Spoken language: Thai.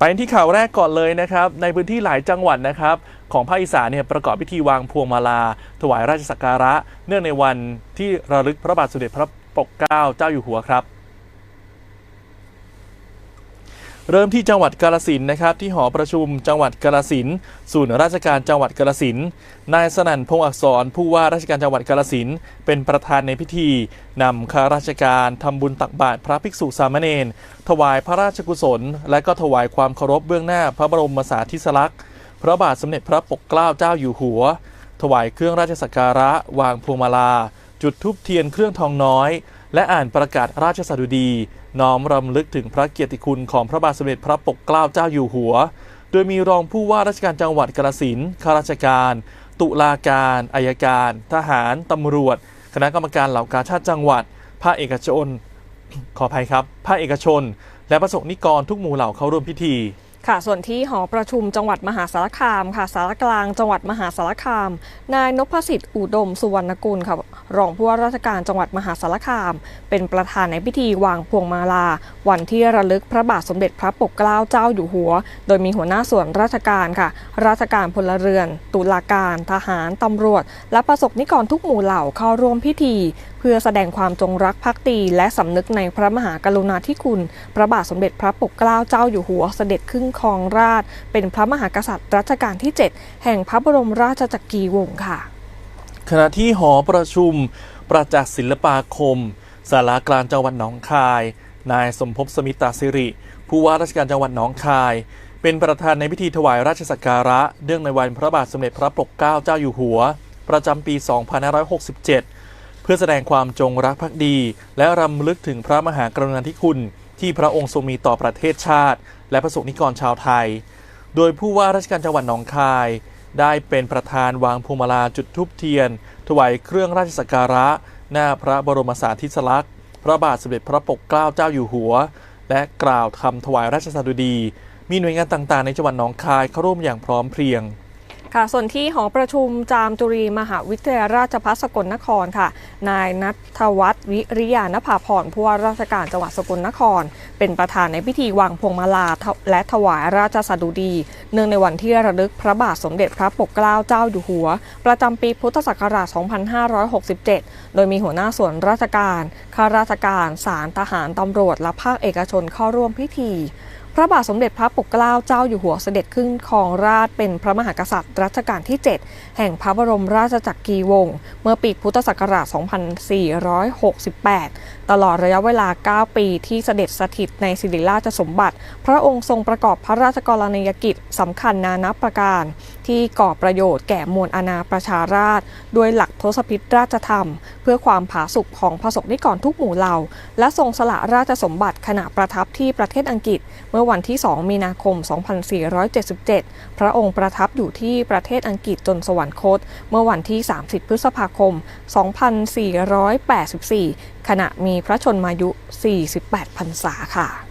ไปที่ข่าวแรกก่อนเลยนะครับในพื้นที่หลายจังหวัดนะครับ ของภาคอีสานเนี่ยประกอบพิธีวางพวงมาลา ถวายราชสักการะ เนื่องในวันที่ระลึกพระบาทสมเด็จพระปกเกล้าเจ้าอยู่หัวครับ เริ่มที่จังหวัดกาลสินนะครับที่หอประชุมจังหวัดกาลสินศูนย์ราชการจังหวัดกาลสินนายสนั่นพงษ์อักษรผู้ว่าราชการจังหวัดกาลสินเป็นประธานในพิธีนำข้าราชการทำบุญตักบาตรพระภิกษุสามเณรถวายพระราชกุศล และก็ถวายความเคารพเบื้องหน้าพระบรมสาธิสลักษณ์พระบาทสมเด็จพระปกเกล้าเจ้าอยู่หัว ถวายเครื่องราชสักการะ วางพวงมาลา จุดธูปเทียนเครื่องทองน้อย และอ่านประกาศราชสดุดี น้อมรำลึกถึงพระเกียรติคุณของพระบาทสมเด็จพระปกเกล้าเจ้าอยู่หัว โดยมีรองผู้ว่าราชการจังหวัดกาฬสินข้าราชการ ตุลาการ อายการ ทหาร ตำรวจ คณะกรรมการเหล่ากาชาติจังหวัด ภาคเอกชน ขออภัยครับ ภาคเอกชน และประสงค์นิกรทุกหมู่เหล่าเข้าร่วมพิธี ค่ะส่วนที่หอประชุมจังหวัดมหาสารคามค่ะสารกลางจังหวัดมหาสารคาม นายนพสิทธิ์อุดมสุวรรณกุลค่ะรองผู้ว่าราชการจังหวัดมหาสารคาม เป็นประธานในพิธีวางพวงมาลา วันที่ระลึกพระบาทสมเด็จพระปกเกล้าเจ้าอยู่หัว โดยมีหัวหน้าส่วนราชการค่ะ ราชการพลเรือน ตุลาการ ทหารตำรวจ และประสบนิกรทุกหมู่เหล่าเข้าร่วมพิธีเพื่อแสดงความจงรักภักดี และสำนึกในพระมหากรุณาธิคุณ พระบาทสมเด็จพระปกเกล้าเจ้าอยู่หัวเสด็จขึ้นครองราช เป็นพระมหากษัตริย์รัชกาลที่ 7 แห่งพระบรมราชจักรีวงศ์ค่ะ ขณะที่หอประชุม ประจักษ์ศิลปาคมสารากลางจังหวัดหนองคาย นายสมภพสมิตาสิริ ผู้ว่าราชการจังหวัดหนองคาย เป็นประธานในพิธีถวายราชสักการะเนื่องในวันพระบาทสมเด็จพระปกเกล้าเจ้าอยู่หัว ประจำปี 2567เพื่อแสดงความจงรักภักดี และรำลึกถึงพระมหากรุณาธิคุณ ที่พระองค์ทรงมีต่อประเทศชาติ และประสบนิกรชาวไทย โดยผู้ว่าราชการจังหวัดหนองคาย ได้เป็นประธานวางพวงมาลาจุดธูปเทียน ถวายเครื่องราชสักการะ หน้าพระบรมสารีริสลักษณ์ พระบาทสมเด็จพระปกเกล้าเจ้าอยู่หัว และกล่าวคำถวายราชสดุดี มีหน่วยงานต่างๆ ในจังหวัดหนองคายเข้าร่วมอย่างพร้อมเพรียง ค่ะ ส่วนที่หอประชุมจามจุรีมหาวิทยาราชภัฏสกลนครค่ะ นายนัทวัฒน์วิริยานภาพรผู้ว่าราชการจังหวัดสกลนคร เป็นประธานในพิธีวางพวงมาลาและถวายราชสดุดี เนื่องในวันที่ระลึกพระบาทสมเด็จพระปกเกล้าเจ้าอยู่หัว ประจำปีพุทธศักราช 2567 โดยมีหัวหน้าส่วนราชการข้าราชการศาลทหารตำรวจและภาคเอกชนเข้าร่วมพิธีพระบาทสมเด็จพระปกเกล้าเจ้าอยู่หัวเสด็จขึ้นครองราชเป็นพระมหากษัตริย์รัชกาลที่ 7 แห่งพระบรมราชจักรีวงศ์เมื่อปีพุทธศักราช 2468 ตลอดระยะเวลา 9 ปีที่เสด็จสถิตในสิริราชสมบัติ พระองค์ทรงประกอบพระราชกรณียกิจสำคัญนานับประการ ที่ก่อประโยชน์แก่มวลอาณาประชาราษฎร์ด้วยหลักทศพิธราชธรรม เพื่อความผาสุกของพระสงฆ์นิกรทุกหมู่เหล่า และทรงสละราชสมบัติขณะประทับที่ประเทศอังกฤษเมื่อวันที่ 2 มีนาคม 2477 พระองค์ประทับอยู่ที่ประเทศอังกฤษจนสวรรคต เมื่อวันที่ 30 พฤษภาคม 2484 ขณะมีพระชนมายุ 48 พรรษาค่ะ